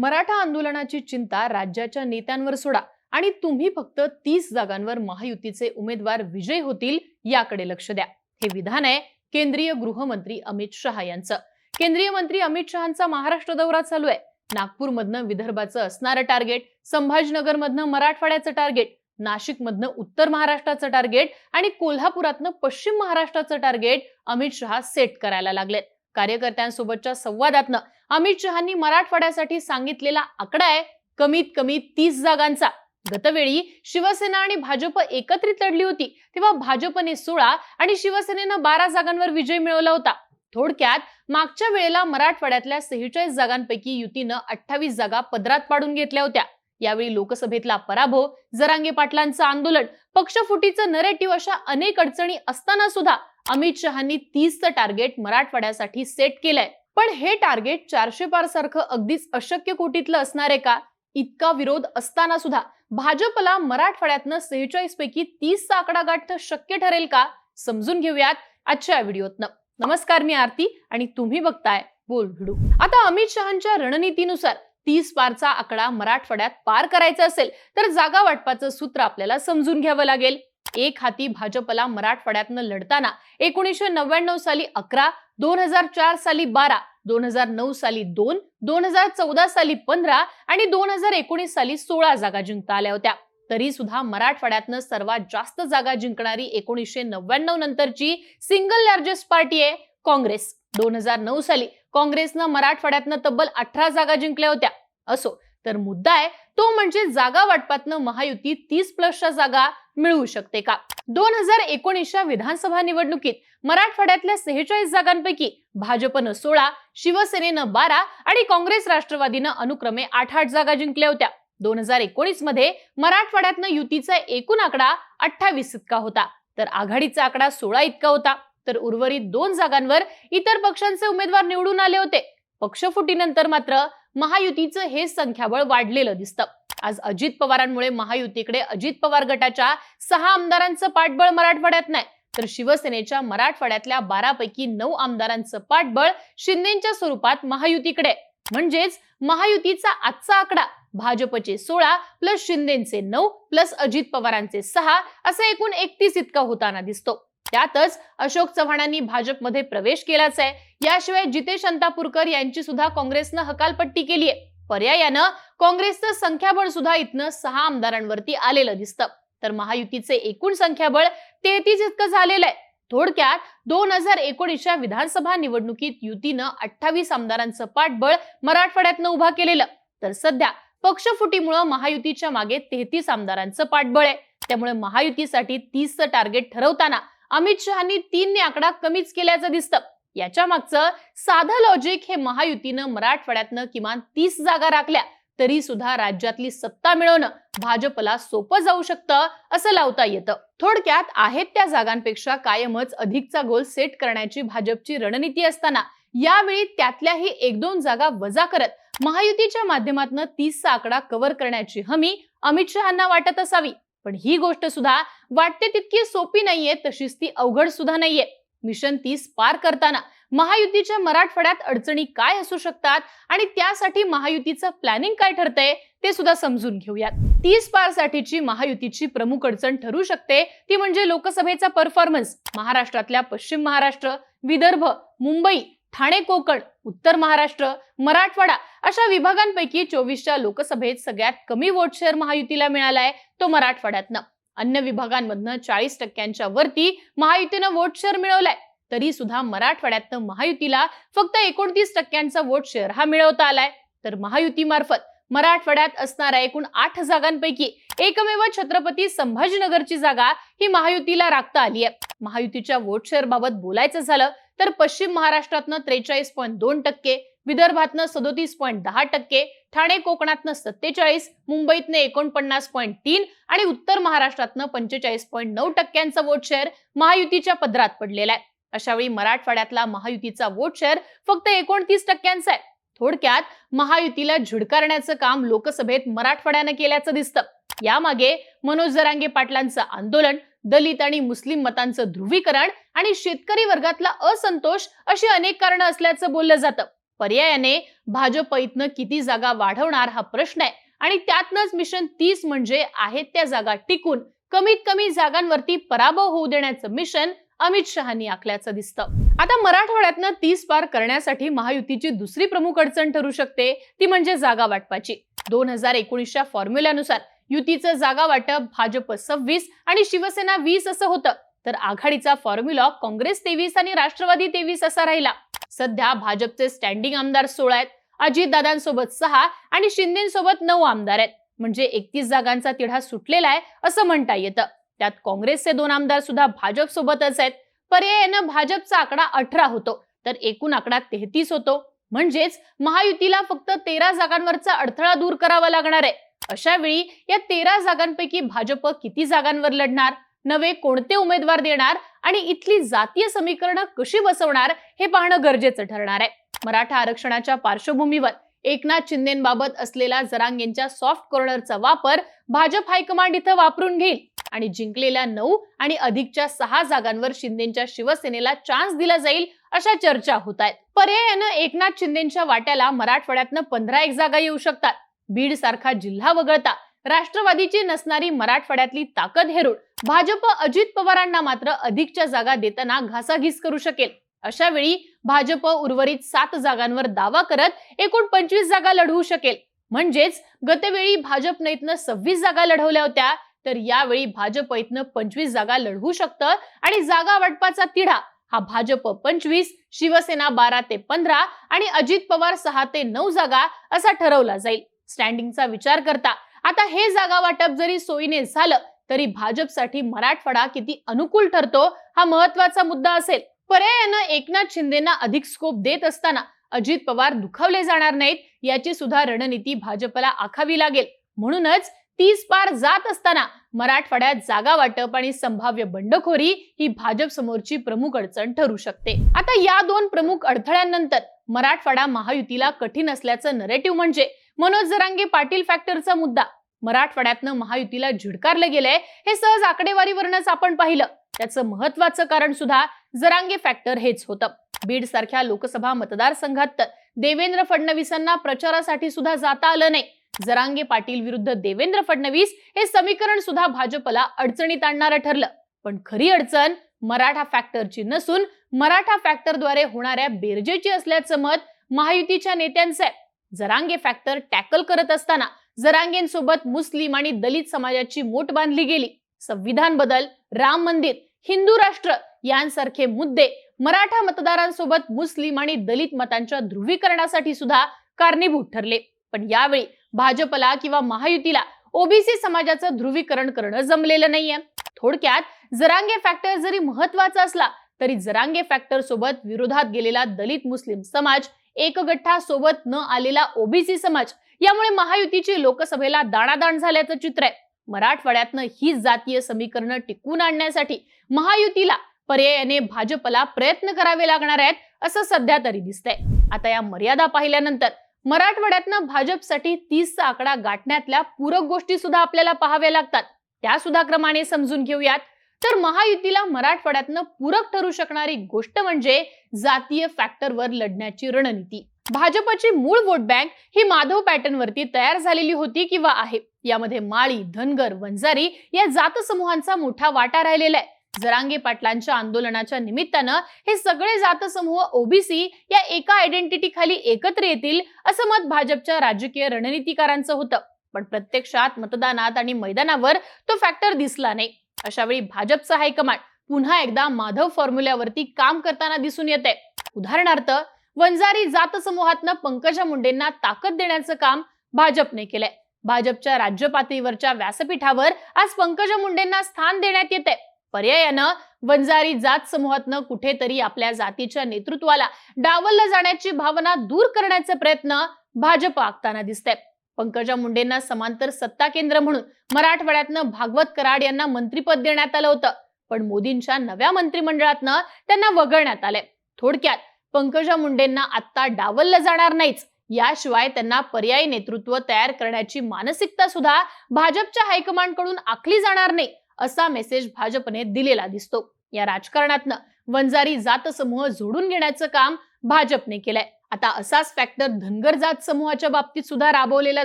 मराठा आंदोलनाची चिंता राज्याच्या नेत्यांवर सोडा आणि तुम्ही फक्त तीस जागांवर महायुतीचे उमेदवार विजयी होतील याकडे लक्ष द्या. हे विधान आहे केंद्रीय गृहमंत्री अमित शहा यांचं. केंद्रीय मंत्री अमित शहांचा महाराष्ट्र दौरा चालू आहे. नागपूरमधनं विदर्भाचं असणारं टार्गेट संभाजीनगरमधनं मराठवाड्याचं टार्गेट नाशिकमधनं उत्तर महाराष्ट्राचं टार्गेट आणि कोल्हापुरातनं पश्चिम महाराष्ट्राचं टार्गेट अमित शहा सेट करायला लागलेत. कार्यकर्त्यांसोबतच्या संवादातनं अमित शहांनी मराठवाड्यासाठी सांगितलेला आकडा आहे कमीत कमी तीस जागांचा. गतवेळी शिवसेना आणि भाजप एकत्रित लढली होती तेव्हा भाजपने सोळा आणि शिवसेनेनं बारा जागांवर विजय मिळवला होता. थोडक्यात मागच्या वेळेला मराठवाड्यातल्या सेहेचाळीस जागांपैकी युतीनं अठ्ठावीस जागा पदरात पाडून घेतल्या होत्या. यावेळी लोकसभेतला पराभव जरांगे पाटलांचं आंदोलन पक्षफुटीचं नरेटिव्ह अशा अनेक अडचणी असताना सुद्धा अमित शहांनी तीसचं टार्गेट मराठवाड्यासाठी सेट केलंय. पण हे टार्गेट चारशे पार सारखं अगदीच अशक्य कोटीतलं असणार आहे का? इतका विरोध असताना सुद्धा भाजपला मराठवाड्यातनं सेहेचाळीस पैकी तीसचा आकडा गाठणं शक्य ठरेल का? समजून घेऊयात आजच्या व्हिडिओतनं. नमस्कार मी आरती आणि तुम्ही बघताय बोल भिडू. आता अमित शहांच्या रणनीतीनुसार तीस पारचा आकडा मराठवाड्यात पार करायचा असेल तर जागा वाटपाचं सूत्र आपल्याला समजून घ्यावं लागेल. एक हाती भाजपला मराठवाड्यातनं लढताना एकोणीसशे नव्याण्णव साली अकरा दोन हजार चार साली बारा दोन हजार नऊ साली दोन दोन हजार चौदा साली पंधरा आणि दोन हजार एकोणीस साली सोळा जागा जिंकता आल्या होत्या. तरी सुद्धा मराठवाड्यातनं सर्वात जास्त जागा जिंकणारी एकोणीसशे नव्याण्णव नंतरची सिंगल लार्जेस्ट पार्टी आहे काँग्रेस. दोन हजार नऊ साली काँग्रेसनं मराठवाड्यातनं तब्बल अठरा जागा जिंकल्या होत्या. असो तर मुद्दा आहे तो म्हणजे जागा वाटपातनं महायुती तीस प्लसच्या जागा मिळवू शकते का? दोन हजार एकोणीसच्या विधानसभा निवडणुकीत मराठवाड्यातल्या सेहेचाळीस जागांपैकी भाजपनं सोळा शिवसेनेनं बारा आणि काँग्रेस राष्ट्रवादीनं अनुक्रमे आठ आठ जागा जिंकल्या होत्या. दोन हजार एकोणीसमध्ये मराठवाड्यातनं युतीचा एकूण आकडा अठ्ठावीस इतका होता. तर आघाडीचा आकडा सोळा इतका होता. तर उर्वरित दोन जागांवर इतर पक्षांचे उमेदवार निवडून आले होते. पक्षफुटीनंतर मात्र महायुतीचं हे संख्याबळ वाढलेलं दिसतं. आज अजित पवारांमुळे महायुतीकडे अजित पवार गटाच्या सहा आमदारांचं पाठबळ मराठवाड्यात नाही. तर शिवसेनेच्या मराठवाड्यातल्या बारापैकी नऊ आमदारांचं पाठबळ शिंदेच्या स्वरूपात महायुतीकडे. म्हणजेच महायुतीचा आजचा आकडा भाजपचे सोळा प्लस शिंदेचे नऊ प्लस अजित पवारांचे सहा असा एकूण एकतीस इतका होताना दिसतो. त्यातच अशोक चव्हाणांनी भाजपमध्ये प्रवेश केलाच आहे. याशिवाय जितेश अंतापूरकर यांची सुद्धा काँग्रेसनं हकालपट्टी केली आहे. पर्यायानं काँग्रेसचं संख्याबळ सुद्धा इथनं सहा आमदारांवरती आलेलं दिसतं. तर महायुतीचे एकूण संख्याबळ तेहतीस इतकं झालेलं आहे. थोडक्यात दोन हजार एकोणीसच्या विधानसभा निवडणुकीत युतीनं अठ्ठावीस आमदारांचं पाठबळ मराठवाड्यातनं उभा केलेलं. तर सध्या पक्षफुटीमुळं महायुतीच्या मागे तेहतीस आमदारांचं पाठबळ आहे. त्यामुळे महायुतीसाठी तीसचं टार्गेट ठरवताना अमित शहानी तीनने आकडा कमीच केल्याचं दिसतं. याच्या मागचं साधं लॉजिक हे महायुतीनं मराठवाड्यातनं किमान तीस जागा राखल्या. तरी सुद्धा राज्यातली सत्ता मिळवणं भाजपला सोपं जाऊ शकतं असं लावता येतं. थोडक्यात आहेत त्या जागांपेक्षा कायमच अधिकचा गोल सेट करण्याची भाजपची रणनीती असताना यावेळी त्यातल्याही एक दोन जागा वजा करत महायुतीच्या माध्यमातून तीसचा आकडा कव्हर करण्याची हमी अमित शहांना वाटत असावी. पण ही गोष्ट सुद्धा वाटते तितकी सोपी नाहीये तशीच ती अवघड सुद्धा नाहीये. मिशन तीस पार करताना महायुतीच्या मराठवाड्यात अडचणी काय असू शकतात आणि त्यासाठी महायुतीचं प्लॅनिंग काय ठरतंय ते सुद्धा समजून घेऊयात. तीस पार साठीची महायुतीची प्रमुख अडचण ठरू शकते ती म्हणजे लोकसभेचा परफॉर्मन्स महाराष्ट्रातल्या पश्चिम महाराष्ट्र विदर्भ मुंबई ठाणे कोकण उत्तर महाराष्ट्र मराठवाडा अशा विभागांपैकी चोवीसच्या लोकसभेत सगळ्यात कमी वोट शेअर महायुतीला मिळालाय तो मराठवाड्यातनं. अन्य विभागांमधनं चाळीस टक्क्यांच्या वरती महायुतीनं वोट शेअर मिळवलाय तरी सुद्धा मराठवाड्यातनं महायुतीला फक्त एकोणतीस टक्क्यांचा वोट शेअर हा मिळवता आलाय. तर महायुतीमार्फत मराठवाड्यात असणाऱ्या एकूण आठ जागांपैकी एकमेव छत्रपती संभाजीनगरची जागा ही महायुतीला राखता आली आहे. महायुतीच्या वोट शेअर बाबत बोलायचं झालं तर पश्चिम महाराष्ट्रातनं त्रेचाळीस पॉईंट दोन टक्के विदर्भातनं सदोतीस पॉईंट दहा टक्के ठाणे कोकणातनं सत्तेचाळीस मुंबईतनं एकोणपन्नास पॉईंट तीन आणि उत्तर महाराष्ट्रातनं पंचेचाळीस पॉईंट नऊ टक्क्यांचा वोट शेअर महायुतीच्या पदरात पडलेला आहे. अशावेळी मराठवाड्यातला महायुतीचा वोट शेअर फक्त एकोणतीस टक्क्यांचा आहे. थोडक्यात महायुतीला झिडकारण्याचं काम लोकसभेत मराठवाड्यानं केल्याचं दिसतं. यामागे मनोज जरांगे पाटलांचं आंदोलन दलित आणि मुस्लिम मतांचं ध्रुवीकरण आणि शेतकरी वर्गातला असंतोष अशी अनेक कारणं असल्याचं बोललं जातं. पर्यायाने भाजप इथनं किती जागा वाढवणार हा प्रश्न आहे. आणि त्यातनच मिशन तीस म्हणजे आहेत त्या जागा टिकून. कमीत कमी जागांवरती पराभव होऊ देण्याचं मिशन अमित शहानी आखल्याचं दिसतं. आता मराठवाड्यातनं तीस पार करण्यासाठी महायुतीची दुसरी प्रमुख अडचण ठरू शकते. ती म्हणजे जागा वाटपाची. दोन हजार एकोणीसच्या फॉर्म्युल्यानुसार युतीचं जागा वाटप भाजप सव्वीस आणि शिवसेना वीस असं होतं. तर आघाडीचा फॉर्म्युला काँग्रेस तेवीस आणि राष्ट्रवादी तेवीस असा राहिला. सध्या भाजपचे स्टँडिंग आमदार सोळा आहेत. अजितदादांसोबत सहा आणि शिंदेसोबत नऊ आमदार आहेत. म्हणजे एकतीस जागांचा तिढा सुटलेला आहे असं म्हणता येतं. त्यात काँग्रेसचे दोन आमदार सुद्धा भाजप सोबतच आहेत. पर्यायानं भाजपचा आकडा अठरा होतो. तर एकूण आकडा तेहतीस होतो. म्हणजेच महायुतीला फक्त तेरा जागांवरचा अडथळा दूर करावा लागणार आहे. अशा वेळी या तेरा जागांपैकी भाजप किती जागांवर लढणार? नवे कोणते उमेदवार देणार? आणि इथली जातीय समीकरणं कशी बसवणार? हे पाहणं गरजेचं ठरणार आहे. मराठा आरक्षणाच्या पार्श्वभूमीवर एकनाथ शिंदेबाबत असलेला जरांगेंच्या सॉफ्ट कॉर्नरचा वापर भाजप हायकमांड इथं वापरून घेईल. आणि जिंकलेल्या नऊ आणि अधिकच्या सहा जागांवर शिंदेच्या शिवसेनेला चान्स दिला जाईल अशा चर्चा होत आहेत. पर्यायानं एकनाथ शिंदेच्या वाट्याला मराठवाड्यातनं पंधरा एक जागा येऊ शकतात. बीड सारखा जिल्हा वगळता राष्ट्रवादीची नसणारी मराठवाड्यातली ताकद हेरून भाजप अजित पवारांना मात्र अधिकच्या जागा देताना घासाघीस करू शकेल. अशा वेळी भाजप उर्वरित सात जागांवर दावा करत एकूण पंचवीस जागा लढवू शकेल. म्हणजेच गतवेळी भाजप इथनं सव्वीस जागा लढवल्या होत्या तर यावेळी भाजप इथनं पंचवीस जागा लढवू शकतं आणि जागा वाटपाचा तिढा हा भाजप पंचवीस शिवसेना बारा ते पंधरा आणि अजित पवार सहा ते नऊ जागा असा ठरवला जाईल. स्टँडिंगचा विचार करता. आता हे जागा वाटप जरी सोयीने झालं तरी भाजपसाठी मराठवाडा किती अनुकूल ठरतो हा महत्त्वाचा मुद्दा असेल. पर्यायानं एकनाथ शिंदेना अधिक स्कोप देत असताना अजित पवार दुखावले जाणार नाहीत याची सुद्धा रणनीती भाजपला आखावी लागेल. म्हणूनच तीस पार जात असताना मराठवाड्यात जागा वाटप आणि संभाव्य बंडखोरी ही भाजप समोरची प्रमुख अडचण ठरू शकते. आता या दोन प्रमुख अडथळ्यांनंतर मराठवाडा महायुतीला कठीण असल्याचं नरेटिव्ह म्हणजे मनोज जरांगे पाटील फॅक्टरचा मुद्दा. मराठवाड्यातनं महायुतीला झिडकारलं गेलंय हे सहज आकडेवारीवरूनच आपण पाहिलं. त्याचं महत्वाचं कारण सुद्धा जरांगे फॅक्टर हेच होतं. बीड सारख्या लोकसभा मतदारसंघात तर देवेंद्र फडणवीसांना प्रचारासाठी सुद्धा जाता आलं नाही. जरांगे पाटील विरुद्ध देवेंद्र फडणवीस हे समीकरण सुद्धा भाजपला अडचणीत आणणारं ठरलं. पण खरी अडचण मराठा फॅक्टरची नसून मराठा फॅक्टरद्वारे होणाऱ्या बेरजेची असल्याचं मत महायुतीच्या नेत्यांचं आहे. जरांगे फॅक्टर टॅकल करत असताना जरांगेंसोबत मुस्लिम आणि दलित समाजाची मोठ बांधली गेली. संविधान बदल राम मंदिर हिंदू राष्ट्र यांसारखे मुद्दे मराठा मतदारांसोबत मुस्लिम आणि दलित मतांच्या ध्रुवीकरणासाठी सुद्धा कारणीभूत ठरले. पण यावेळी भाजपला किंवा महायुतीला ओबीसी समाजाचं ध्रुवीकरण करणं जमलेलं नाहीये. थोडक्यात जरांगे फॅक्टर जरी महत्त्वाचा असला तरी जरांगे फॅक्टर सोबत विरोधात गेलेला दलित मुस्लिम समाज एकगठ्ठा सोबत न आलेला ओबीसी समाज यामुळे महायुतीची लोकसभेला दाणादाण झाल्याचं चित्र आहे. मराठवाड्यातनं ही जातीय समीकरणं टिकवून आणण्यासाठी महायुतीला पर्यायाने भाजपला प्रयत्न करावे लागणार आहेत असं सध्या तरी दिसतंय. आता या मर्यादा पाहिल्यानंतर मराठवाड्यातनं भाजपसाठी तीसचा आकडा गाठण्यातल्या पूरक गोष्टी सुद्धा आपल्याला पाहाव्या लागतात. त्या सुद्धा क्रमाने समजून घेऊयात. तर महायुतीला मराठवाड्यातनं पूरक ठरू शकणारी गोष्ट म्हणजे जातीय फॅक्टरवर लढण्याची रणनीती. भाजपची मूळ वोट बँक ही माधव पॅटर्न वरती तयार झालेली होती किंवा आहे? यामध्ये माळी धनगर वंजारी या जात समूहांचा मोठा वाटा राहिलेला आहे. जरांगे पाटलांच्या आंदोलनाच्या निमित्तानं हे सगळे जात समूह ओबीसी या एका आयडेंटिटी खाली एकत्र येतील असं मत भाजपच्या राजकीय रणनीतिकारांचं होतं. पण प्रत्यक्षात मतदानात आणि मैदानावर तो फॅक्टर दिसला नाही. अशावेळी भाजपचं भाजपचा हायकमांड पुन्हा एकदा माधव फॉर्म्युल्यावरती काम करताना दिसून येते उदाहरणार्थ वंजारी जात समूहातनं पंकजा मुंडेंना ताकद देण्याचं काम भाजपने केलंय. भाजपच्या राज्य पातळीवरच्या व्यासपीठावर आज पंकजा मुंडेंना स्थान देण्यात येते पर्यायानं वंजारी जात समूहातनं कुठेतरी आपल्या जातीच्या नेतृत्वाला डावललं जाण्याची भावना दूर करण्याचे प्रयत्न भाजप आखताना दिसते पंकजा मुंडेंना समांतर सत्ता केंद्र म्हणून मराठवाड्यातनं भागवत कराड यांना मंत्रीपद देण्यात आलं होतं. पण मोदींच्या नव्या मंत्रिमंडळातनं त्यांना वगळण्यात आलंय. थोडक्यात पंकजा मुंडेंना आत्ता डावललं जाणार नाहीच. याशिवाय त्यांना पर्यायी नेतृत्व तयार करण्याची मानसिकता सुद्धा भाजपच्या हायकमांडकडून आखली जाणार नाही असा मेसेज भाजपने दिलेला दिसतो. या राजकारणातनं वंजारी जात समूह जोडून घेण्याचं काम भाजपने केलंय. आता असाच फॅक्टर धनगर जात समूहाच्या बाबतीत सुद्धा राबवलेला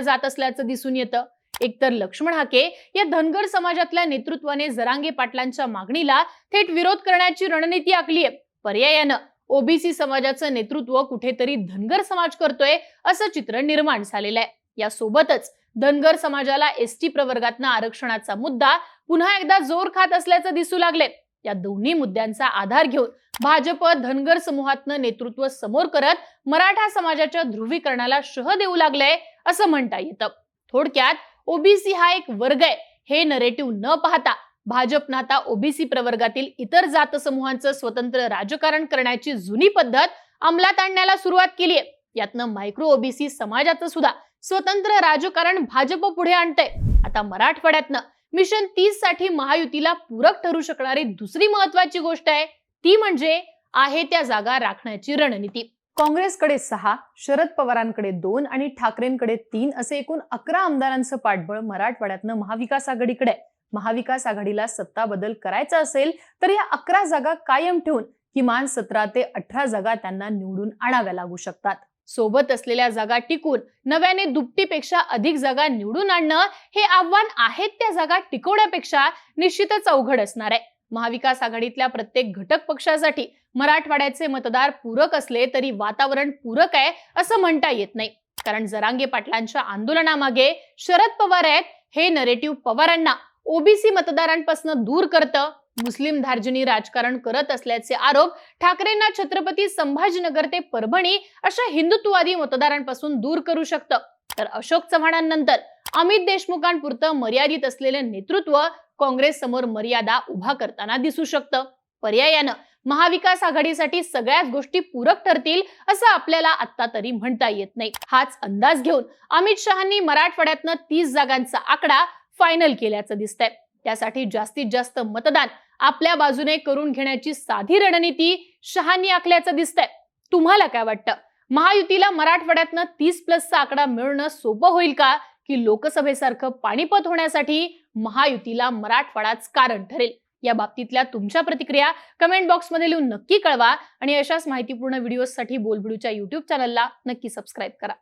जात असल्याचं दिसून येतं. एकतर लक्ष्मण हाके या धनगर समाजातल्या नेतृत्वाने जरांगे पाटलांच्या मागणीला थेट विरोध करण्याची रणनीती आखली आहे. पर्यायानं ओबीसी समाजाचं नेतृत्व कुठेतरी धनगर समाज करतोय असं चित्र निर्माण झालेलं आहे. यासोबतच धनगर समाजाला एसटी प्रवर्गातनं आरक्षणाचा मुद्दा पुन्हा एकदा जोर खात असल्याचं दिसू लागले या दोन्ही मुद्द्यांचा आधार घेऊन भाजप धनगर समूहातनं नेतृत्व समोर करत मराठा समाजाच्या ध्रुवीकरणाला शह देऊ लागलंय असं म्हणता येतं. थोडक्यात ओबीसी हा एक वर्ग आहे. हे नरेटिव्ह न पाहता भाजपनं आता ओबीसी प्रवर्गातील इतर जात समूहांचं स्वतंत्र राजकारण करण्याची जुनी पद्धत अंमलात आणण्याला सुरुवात केली आहे यातनं मायक्रो ओबीसी समाजाचं सुद्धा स्वतंत्र राजकारण भाजप पुढे आणतंय. आता मराठवाड्यातनं मिशन तीससाठी महायुतीला पूरक ठरू शकणारी दुसरी महत्वाची गोष्ट आहे ती म्हणजे आहे त्या जागा राखण्याची रणनीती काँग्रेसकडे सहा शरद पवारांकडे दोन आणि ठाकरेंकडे तीन असे एकूण अकरा आमदारांचं पाठबळ मराठवाड्यातनं महाविकास आघाडीकडे आहे. महाविकास आघाडीला सत्ता बदल करायचा असेल तर या अकरा जागा कायम ठेवून किमान सतरा ते अठरा जागा त्यांना निवडून आणाव्या लागू शकतात सोबत असलेल्या जागा टिकून नव्याने दुपटीपेक्षा अधिक जागा निवडून आणणं हे आव्हान आहेत त्या जागा टिकवण्यापेक्षा निश्चितच अवघड असणार आहे. महाविकास आघाडीतल्या प्रत्येक घटक पक्षासाठी मराठवाड्याचे मतदार पूरक असले तरी वातावरण पूरक आहे असं म्हणता येत नाही. कारण जरांगे पाटलांच्या आंदोलनामागे शरद पवार आहेत हे नरेटिव्ह पवारांना ओबीसी मतदारांपासून दूर करतं. मुस्लिम धार्जिनी राजकारण करत असल्याचे आरोप ठाकरेंना छत्रपती संभाजीनगर ते परभणी अशा हिंदुत्ववादी मतदारांपासून दूर करू शकतं. तर अशोक चव्हाणांनंतर अमित देशमुखांपुरतं मर्यादित असलेले नेतृत्व काँग्रेस समोर मर्यादा उभा करताना दिसू शकतं. पर्यायानं महाविकास आघाडीसाठी सगळ्याच गोष्टी पूरक ठरतील असं आपल्याला आता तरी म्हणता येत नाही. हाच अंदाज घेऊन अमित शहानी मराठवाड्यातनं तीस जागांचा आकडा फायनल केल्याचं दिसतंय. त्यासाठी जास्तीत जास्त मतदान आपल्या बाजूने करून घेण्याची साधी रणनीती शहानी आखल्याचं दिसतंय. तुम्हाला काय वाटतं? महायुतीला मराठवाड्यातनं तीस प्लसचा आकडा मिळणं सोपं होईल का? की लोकसभेसारखं पाणीपत होण्यासाठी महायुतीला मराठवाडाच कारण ठरेल? या बाबतीतल्या तुमच्या प्रतिक्रिया कमेंट बॉक्समध्ये लिहून नक्की कळवा आणि अशाच माहितीपूर्ण व्हिडिओसाठी बोलबिडूच्या युट्यूब चॅनलला नक्की सबस्क्राईब करा.